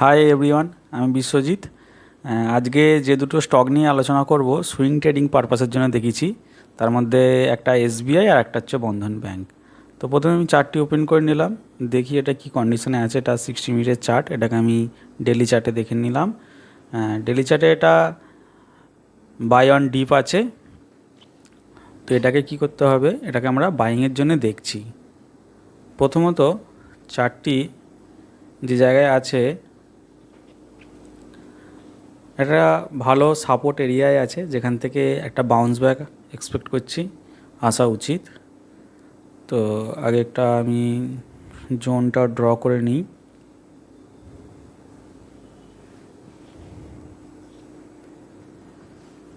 Hi everyone আমি বিশ্বজিৎ। আজকে যে দুটো স্টক নিয়ে আলোচনা করব সুইং ট্রেডিং পারপাসের জন্য দেখেছি। তার মধ্যে একটা এসবিআই আর একটা হচ্ছে বন্ধন ব্যাংক। তো প্রথমে আমি চার্টটি ওপেন করে নিলাম। দেখি এটা কি কন্ডিশনে আছে। এটা সিক্সটি মিনিটের চার্ট এটাকে আমি ডেলি চার্টে দেখে নিলাম। ডেলি চার্টে এটা বাই অন ডিপ আছে। তো এটাকে কি করতে হবে? এটাকে আমরা বাইংয়ের জন্য দেখছি। প্রথমত চার্টটি যে জায়গায় আছে একটা ভালো সাপোর্ট এরিয়ায় আছে, যেখান থেকে একটা বাউন্স ব্যাক এক্সপেক্ট করছি, আসা উচিত। তো আগে একটা আমি জোনটা ড্র করে নিই।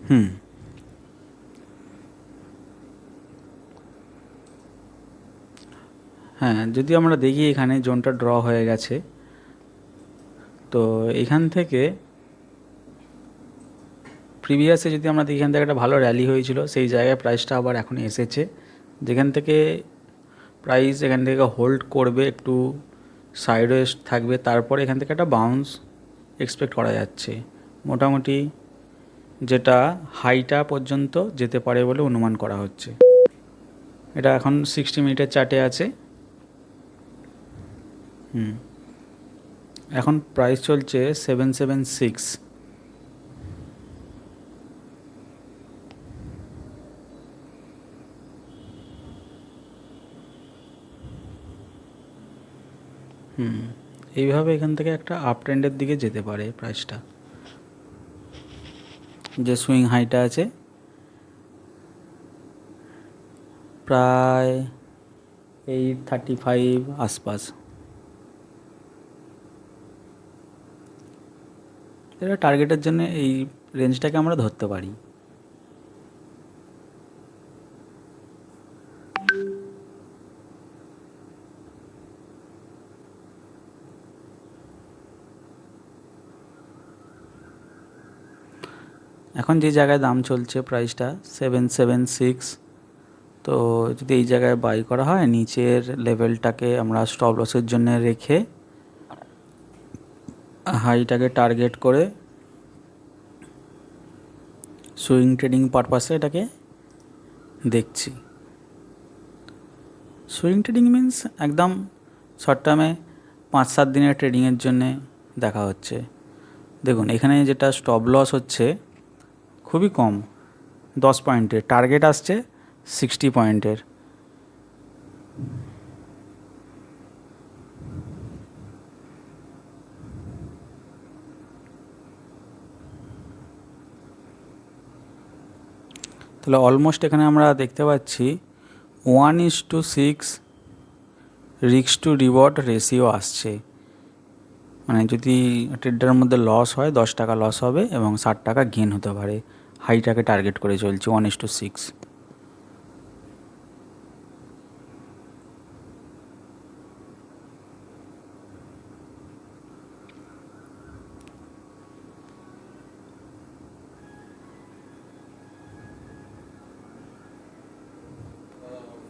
হুম। হ্যাঁ যদি আমরা দেখি এখানে জোনটা ড্র হয়ে গেছে, তো এখান থেকে প্রিভিয়াসে যদি আমরা এখান থেকে একটা ভালো র্যালি হয়েছিল, সেই জায়গায় প্রাইসটা আবার এখন এসেছে। যেখান থেকে প্রাইস এখান থেকে হোল্ড করবে, একটু সাইডওয়েজ থাকবে, তারপরে এখান থেকে একটা বাউন্স এক্সপেক্ট করা যাচ্ছে। মোটামুটি যেটা হাইটা পর্যন্ত যেতে পারে বলে অনুমান করা হচ্ছে। এটা এখন সিক্সটি মিনিটের চার্টে আছে। হুম। এখন প্রাইস চলছে সেভেন সেভেন সিক্স হুম এইভাবে এখান থেকে একটা আপ ট্রেন্ডের দিকে যেতে পারে প্রাইসটা যে সুইং হাইটা আছে, প্রায় এইট থার্টি ফাইভ আশপাশ। এটা টার্গেটের জন্য এই রেঞ্জটাকে আমরা ধরতে পারি। এখন যে জায়গায় দাম চলছে প্রাইসটা সেভেন সেভেন সিক্স তো যদি এই জায়গায় বাই করা হয়, নিচের লেভেলটাকে আমরা স্টপ লসের জন্য রেখে হাইটাকে টার্গেট করে সুইং ট্রেডিং পারপাসে এটাকে দেখছি। সুইং ট্রেডিং মিন্স একদম শর্ট টার্মে পাঁচ সাত দিনের ট্রেডিংয়ের জন্যে দেখা হচ্ছে। দেখুন, এখানে যেটা স্টপ লস হচ্ছে খুবই কম, দশ পয়েন্টের। টার্গেট আসছে সিক্সটি পয়েন্টের। তাহলে অলমোস্ট এখানে আমরা দেখতে পাচ্ছি ওয়ান ইস টু সিক্স রিক্স টু রিওয়ার্ড রেশিও আসছে। মানে যদি ট্রেডারের মধ্যে লস হয়, দশ টাকা লস হবে এবং ষাট টাকা গেন হতে পারে। হাইটাকে টার্গেট করে চলছে ওয়ান ইস টু সিক্স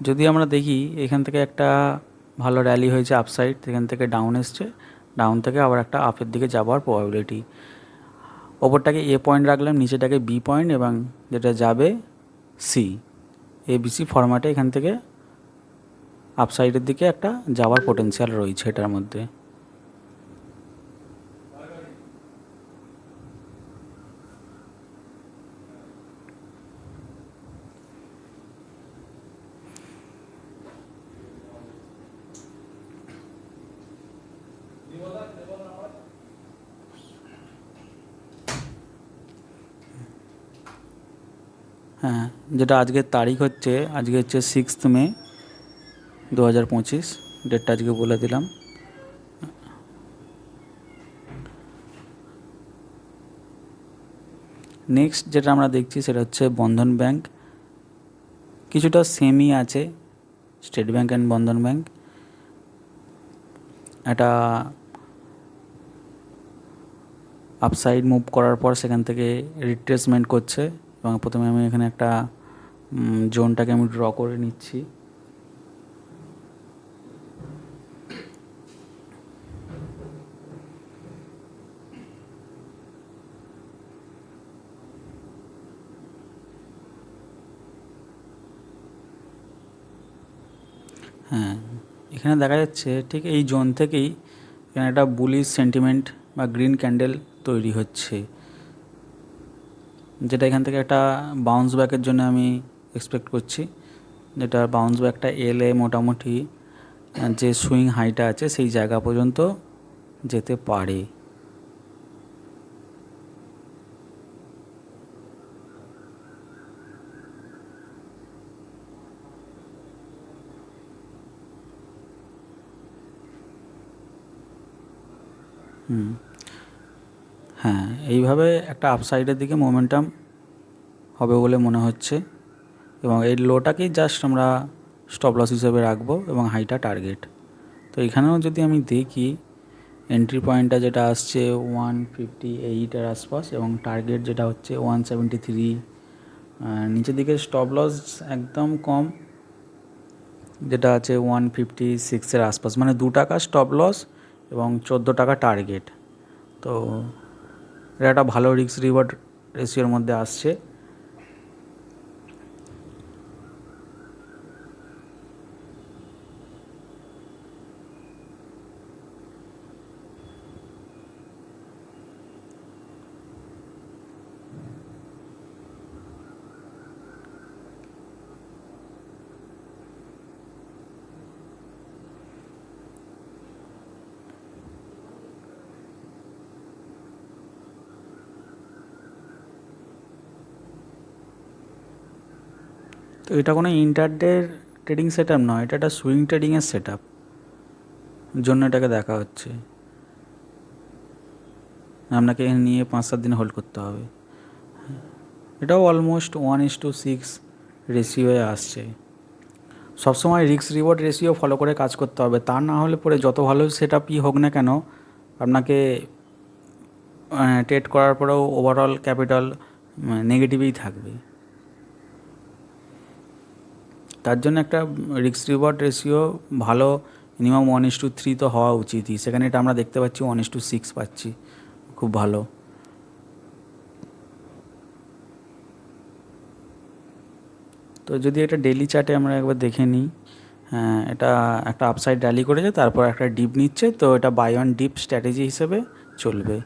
যদি আমরা দেখি, এখান থেকে একটা ভালো র্যালি হয়েছে আপসাইড সেখান থেকে ডাউন এসছে। ডাউন থেকে আবার একটা আপের দিকে যাওয়ার প্রবাবিলিটি ওপরটাকে এ পয়েন্ট রাখলাম, নিচেটাকে বি পয়েন্ট এবং যেটা যাবে সি। এ বিসি ফরম্যাটে এখান থেকে আপসাইডের দিকে একটা যাওয়ার পোটেন্সিয়াল রয়েছে এটার মধ্যে। হ্যাঁ যেটা আজকের তারিখ হচ্ছে, আজকে হচ্ছে সিক্সথ মে দু হাজার পঁচিশ ডেটটা আজকে বলে দিলাম। নেক্সট যেটা আমরা দেখছি সেটা হচ্ছে বন্ধন ব্যাংক। কিছুটা সেমই আছে, state bank and Bandhan bank. এটা আপসাইড মুভ করার পর সেখান থেকে রিট্রেসমেন্ট করছে। এবং প্রথমে আমি এখানে একটা জোনটাকে আমি ড্র করে নিচ্ছি। হ্যাঁ এখানে দেখা যাচ্ছে ঠিক এই জোন থেকেই এখানে একটা বুলিশ সেন্টিমেন্ট বা গ্রিন ক্যান্ডেল তৈরি হচ্ছে। যেটা এখান থেকে একটা বাউন্স ব্যাকের জন্য আমি এক্সপেক্ট করছি। যেটা বাউন্স ব্যাকটা এলে মোটামুটি যে সুইং হাইটা আছে সেই জায়গা পর্যন্ত যেতে পারে। হুম। হ্যাঁ এইভাবে একটা আপসাইডের দিকে মোমেন্টাম হবে বলে মনে হচ্ছে এবং এই লোটাকেই জাস্ট আমরা স্টপ লস হিসেবে রাখব এবং হাইটা টার্গেট তো এখানেও যদি আমি দেখি এন্ট্রি পয়েন্টটা যেটা আসছে ওয়ান ফিফটি এইটের আশপাশ এবং টার্গেট যেটা হচ্ছে ওয়ান সেভেন্টি থ্রি নিচের দিকে স্টপ লস একদম কম যেটা আছে ওয়ান ফিফটি সিক্সের আশপাশ। মানে দু টাকা স্টপ লস এবং চোদ্দ টাকা টার্গেট তো এটা একটা ভালো রিস্ক রিওয়ার্ড রেশিওর মধ্যে আসছে। তো এটা কোনো ইন্টারডে ট্রেডিং সেট আপ নয়, এটা একটা সুইং ট্রেডিংয়ের সেট আপ জন্য এটাকে দেখা হচ্ছে। আপনাকে নিয়ে পাঁচ সাত দিন হোল্ড করতে হবে। এটাও almost one is to six রেশিওয়ে আসছে। সবসময় রিস্ক রিওয়ার্ড রেশিও ফলো করে কাজ করতে হবে। তা না হলে পরে যত ভালো সেট আপই হোক না কেন, আপনাকে ট্রেড করার পরেও ওভারঅল ক্যাপিটাল নেগেটিভই থাকবে। তার জন্য একটা রিক্স রিওয়ার্ড রেশিও ভালো minimum one is to three তো হওয়া উচিতই। সেখানে এটা আমরা দেখতে পাচ্ছি ওয়ান ইস টু সিক্স পাচ্ছি। খুব ভালো। তো যদি এটা ডেলি চার্টে আমরা একবার দেখে নিই হ্যাঁ এটা একটা আপসাইড র্যালি করেছে, তারপর একটা ডিপ নিচ্ছে, তো এটা বাই ওয়ান ডিপ স্ট্র্যাটেজি হিসেবে চলবে।